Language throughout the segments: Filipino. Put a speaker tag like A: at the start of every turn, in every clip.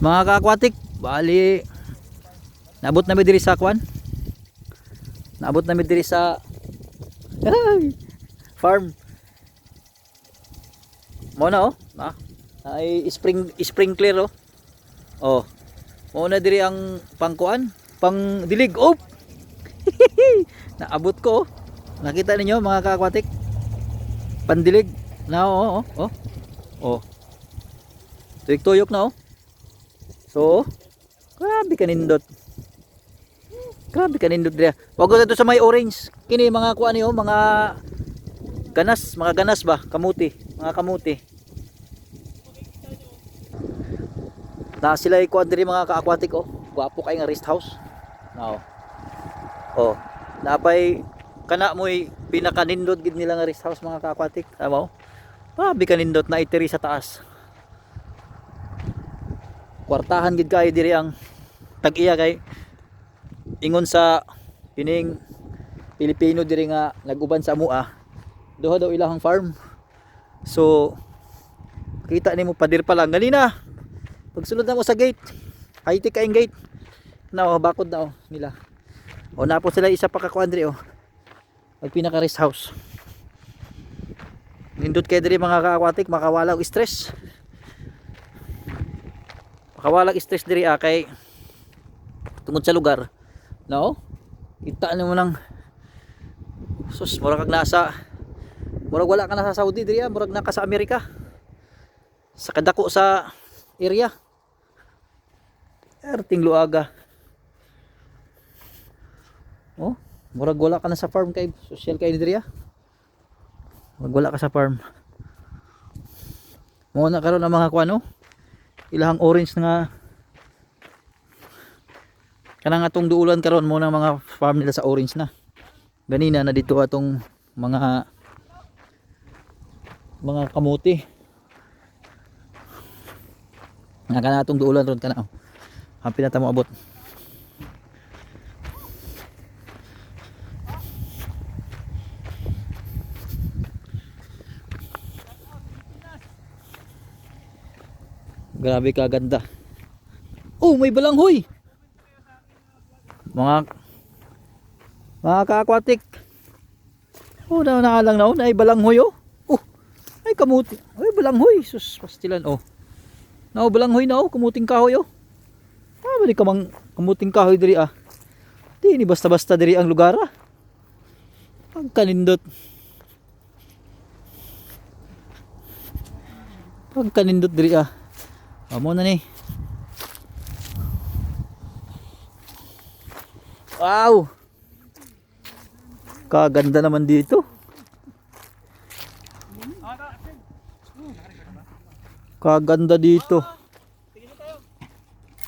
A: Mga ka-aquatic, bali naabot na diri sa kwan. Naabot na diri sa farm. Mo na oh. Ah, ay spring sprinkler oh. Oh. Mo na diri ang pangkuan, pang dilig. Oh. Naabot ko oh. Nakita ninyo mga ka-aquatic? Pandilig. Na oh, oh, oh. Oh. Tuyok-tuyok na oh. So, grabe kanindot. Grabe kanindot dia. Wag ko dito sa may orange. Kini mga kuan niyo, mga ganas, mga ganas ba? Kamuti, mga kamuti. Na sila ay kuan diri mga ka-aquatic oh. Gwapo kay nga rest house. Now. Oh, napay kana mo'y pinakanindot gid nila nga rest house mga ka-aquatic. Tama oh. Grabe kanindot na itiri sa taas kwartahan gid kay diri ang tag-iya kay ingon sa kining Pilipino diri nga naguban sa mua duha daw ilahang farm. So kita nimo padir pa lang ganina pagsulod na mo sa gate. Tech kaing gate. Na oh, bakod na oh nila. O na po sila isa pa ka kuandri oh. Ang pinaka rest house. Nindot kay diri mga ka-aquatic makawala og stress makawalag stress diri ah kay tungod sa lugar. No? Kita nimo nang sus murag kag nasa murag wala ka na sa Saudi diri ah. Murag naka sa Amerika. Sa kadako sa area. Erting luaga. Oh murag wala ka na sa farm kay social kay diri ah. Murag wala ka sa farm. Mo na karon ang mga kuano ilahang orange nga. Kanang atong duulan karon mo ng mga farm nila sa orange na. Ganina na dito atong mga mga kamuti. Nga kana atong duulan ron kana oh. hampir na tamo abot Grabe kaganda. Oh, may balanghoy. Mga mga ka-aquatic. Oh, na nakalang na oh, ay balanghoy oh. Oh, ay kamuti. Ay balanghoy, sus pastilan oh. Na oh, balanghoy na oh, kamuting kahoy oh. Ah, bali kamang kamuting kahoy diri ah. Di ni basta-basta diri ang lugar ah. Pagkanindot. Pagkanindot diri ah. Amo na ni. Wow! Kaganda naman dito. Kaganda dito.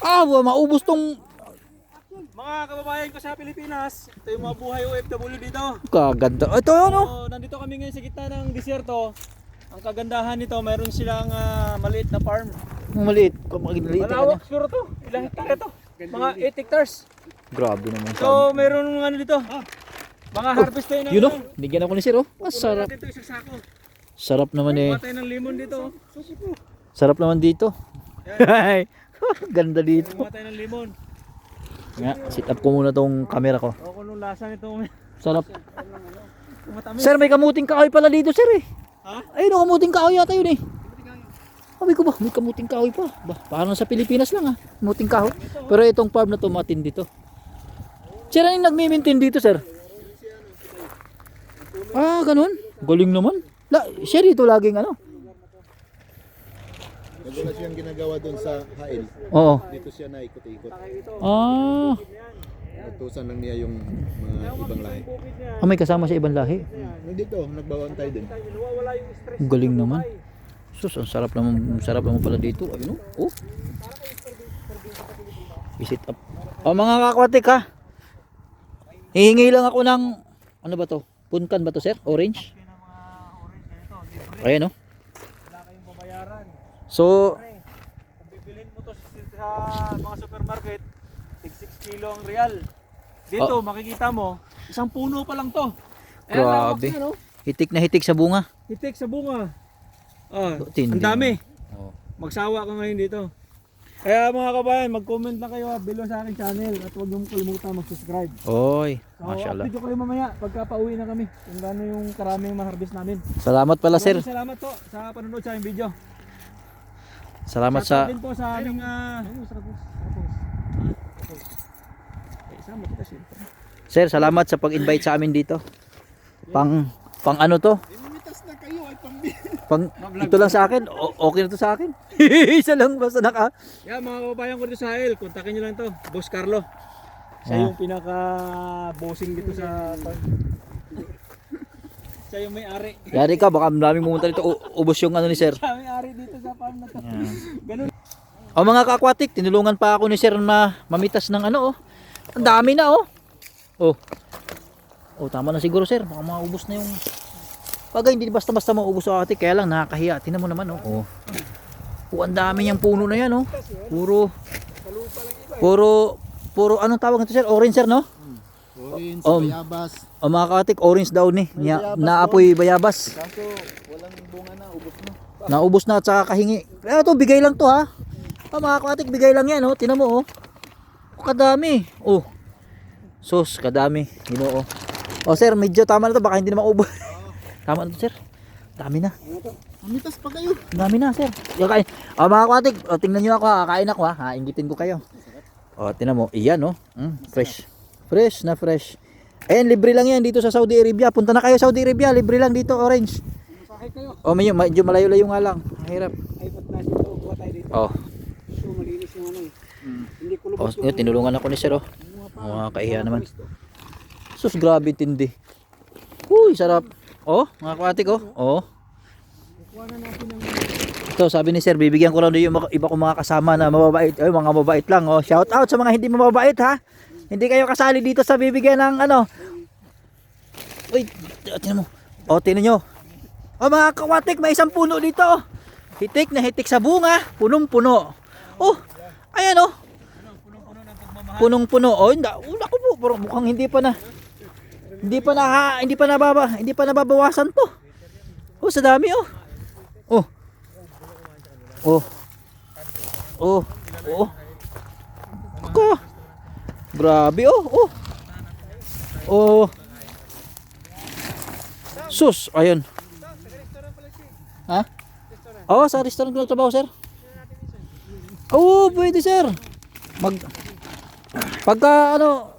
A: Ah, maubos tong
B: Mga kababayan ko sa Pilipinas, ito yung mga buhay OFW dito.
A: kaganda. Ito ano?
B: So, nandito kami ngayon sa gitna ng disyerto. Ang kagandahan nito, mayroon silang ah, maliit na farm.
A: Ang maliit. Maliit ka
B: Malawak siguro to. Ilang hektarya to? Mga 8 hectares.
A: Grabe naman.
B: So, mayroon mga ano dito. Mga harvest tayo ng
A: Yun oh, bigyan ako ni Sir oh. Mas
B: Sarap.
A: sarap.
B: Dito isang sako.
A: Sarap naman eh.
B: Kuha tayo ng limon dito.
A: Sarap naman dito. Ay, Ganda dito.
B: Kuha tayo ng limon.
A: Nga, sit up ko muna tong camera ko.
B: O kung anong lasa nito.
A: Sarap. Sir, may kamuting kahoy pala dito, sir eh.
B: Ha?
A: Ayun, oh, kamuting kahoy yata yun eh. Sabi ko ba, may kamuting kahoy pa. Ba, parang sa Pilipinas lang ah, kamuting kahoy. Pero itong farm na to matindi to. Sir, ano yung nagmi-maintain dito, sir? Ah, ganun. Galing naman. La, sir, ito laging ano.
C: Nagulas yung ginagawa doon sa Hail.
A: Oo.
C: Dito siya na ikot-ikot.
A: Ah,
C: Nagtusan lang niya yung mga ibang lahi.
A: ah, may kasama sa ibang lahi.
C: Nandito, nagbawaan tayo din.
A: Galing naman. Sus, ang sarap naman, ang sarap naman pala dito. Ayun oh. oh. I-sit up. Oh, mga kakwatik ha. Hihingi lang ako ng, ano ba to? Punkan ba to sir? Orange? Ayan oh.
B: Wala kayong babayaran.
A: So,
B: Kung bibilhin mo to sa, mga supermarket, tig 6 kilo ang real. Dito, makikita mo, isang puno pa lang to. Ayan,
A: Grabe.
B: yan, oh.
A: hitik na hitik sa bunga.
B: Hitik sa bunga. Ah,
A: Tindi
B: ang dami.
A: Oh.
B: Magsawa ka ngayon dito. Kaya mga kabayan, mag-comment na kayo ha, below sa aking channel at huwag niyong kalimutan mag-subscribe.
A: Oy,
B: So,
A: mashallah.
B: update ko kayo mamaya pagka pauwi na kami kung gaano yung karaming ma-harvest namin.
A: Salamat pala sir.
B: Salamat po sa panonood sa aking video.
A: Salamat sa
B: din po sa aming ah, siyempre.
A: Sir, salamat sa pag-invite sa amin dito. Pang pang ano to?
C: Imimitas na kayo ay pambi.
A: Pang ito lang sa akin. O- okay na to sa akin. Isa lang basta naka.
B: Yeah, mga kababayan ko dito sa Sahel, kontakin nyo lang to, Boss Carlo. Siya
A: Ah.
B: yung pinaka-bossing dito sa Siya yung may-ari.
A: Yari ka, baka maraming pumunta dito. U- ubos yung ano ni sir.
B: Siya may-ari dito sa farm na to. Ganun.
A: O mga ka-aquatic, tinulungan pa ako ni sir na mamitas ng ano oh. Ang dami na oh. Oh. Oh, tama na siguro sir. Baka maubos na yung Bagay, hindi basta-basta maubos sa atik. Kaya lang nakakahiya. Tingnan mo naman oh. Oh, oh ang dami niyang puno na yan oh. Puro Puro Puro anong tawag nito sir? Orange sir no?
C: Orange,
A: Um,
C: bayabas.
A: O mga ka-atik, orange daw ni.
C: Bayabas
A: naapoy bayabas.
C: Kaso walang bunga na, ubos na.
A: Naubos na at saka kahingi. Pero to bigay lang to ha. Ah, mga katik, bigay lang yan oh. Tinan mo oh. Oh, kadami. Oh. Sus, kadami. Ginoo. Oh sir, medyo tama na to. Baka hindi na maubos. tama na to sir. Dami na.
C: Mamitas pa kayo.
A: Dami na sir. Kakain. Oh, mga katik, oh, tingnan nyo ako ha. Kain ako ha. ha. Ingitin ko kayo. Oh, tinan mo. Iyan oh. Mm, fresh. Fresh na fresh. Ayan, libre lang yan dito sa Saudi Arabia. Punta na kayo Saudi Arabia. Libre lang dito, orange.
B: Sakay kayo.
A: Oh, medyo, medyo malayo-layo nga lang. Mahirap.
B: Ay, ba't ito? Tayo dito.
A: Oh.
B: Ito, malinis yung ano eh. Hindi ko
A: Oh, yun, tinulungan ako ni Sir oh. Mga kaiya naman. Sus, grabe tindi. Uy, sarap. Oh, mga kawatik oh. Oh.
B: Ng
A: Ito, sabi ni Sir, bibigyan ko lang din yung iba kong mga kasama na mababait. Ay, mga mababait lang oh. Shout out sa mga hindi mababait ha. Hindi kayo kasali dito sa bibigyan ng ano. Uy, tinan mo. Oh, tinan nyo. Oh, mga kawatik, may isang puno dito. oh. Hitik na hitik sa bunga, punong-puno. Oh, ayan oh. Punong-puno. Oh, hindi. Oh, naku po, mukhang hindi pa na hindi pa na hindi pa nababa, hindi pa nababawasan to. Oh, sa dami oh. Oh. Oh. Oh. Oh. Ko. Grabe oh. Oh. Oh. Sus, ayun. Ha? Oh, sa restaurant ko nagtrabaho, sir. Oh, pwede, sir. Mag Pagka ano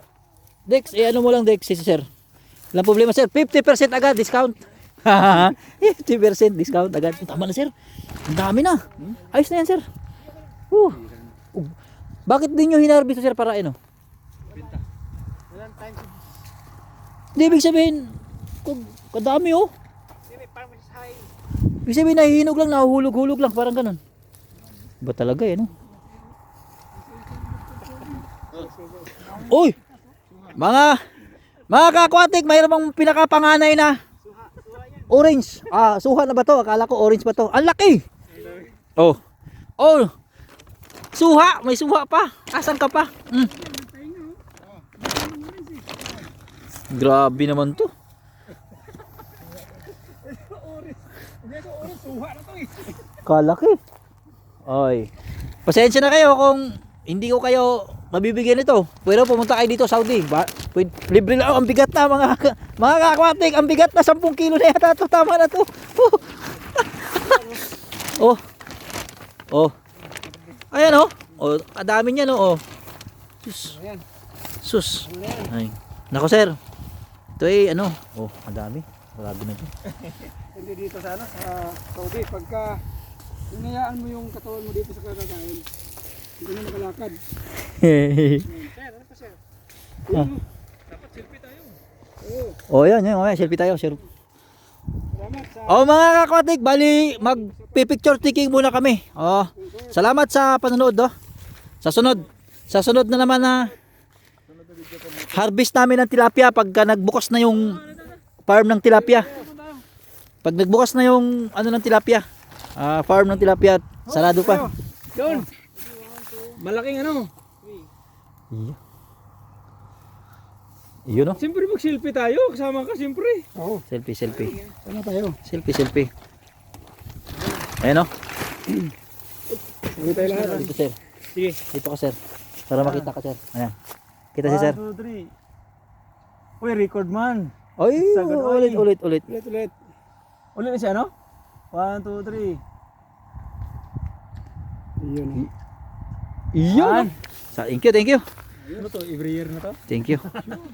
A: Dex, eh ano mo lang Dex, si sir. Walang problema, sir. 50% agad discount. 50% discount agad. Tama na, sir. Ang dami na. Ayos na yan, sir. Uh. Uh. Bakit din nyo hinarbis sir para ano? Hindi, ibig sabihin, kadami oh. Ibig sabihin, nahihinog lang, nahuhulog-hulog lang, parang ganun. Ba talaga eh, no? Uy! Mga, mga kakwatik, mayroon bang pinakapanganay na orange. Ah, suha na ba to? Akala ko orange pa to. Ang laki! Oh. Oh. Suha, may suha pa. Asan ka pa? Mm. Grabe naman to. Kalaki. Ay. Pasensya na kayo kung hindi ko kayo mabibigyan nito. Pero pumunta kayo dito Saudi. Ba, libre lang ang bigat na mga mga kakwatik. Ang bigat na 10 kilo na yata to. Tama na to. oh. Oh. Ayan oh. Oh, kadami niya no. Oh. Sus. Sus. Ay. Nako sir. Ito eh ano. Oh, kadami. Grabe na to.
B: Hindi dito sa ano, sa Saudi. Pagka hinayaan mo yung katawan mo dito sa kakakain, hindi na makalakad. Sir, ano pa sir?
A: Ah.
B: Dapat selfie tayo. Oo,
A: oh, yan, yan. Okay, selfie tayo, sir.
B: salamat sa
A: Oh mga kakwatik, bali magpi-picture taking muna kami. Oh. Salamat sa panonood, oh. Sa sunod, sa sunod na naman na harvest namin ng tilapia pagka nagbukas na yung farm ng tilapia. Pag nagbukas na yung ano ng tilapia, ah, farm ng tilapia, sarado pa.
B: Doon. Malaking ano? Yeah.
A: Yun o.
B: Siyempre mag selfie tayo. Kasama ka siyempre. Oo.
A: Selfie, selfie.
B: Sama tayo.
A: Selfie, selfie. Ayan o.
B: Sige tayo lahat.
A: Dito sir.
B: Sige.
A: Dito ka sir. Para makita ka sir. Ayan. Kita si sir.
B: 1, 2, 3. Uy, record man. Oy,
A: ulit, ulit, ulit.
C: Ulit, ulit.
B: Ulit na siya, no? 1, 2, 3.
C: Iyon Yun.
A: Iyon. Thank you, thank you.
B: Ano to? Every year na to?
A: Thank you.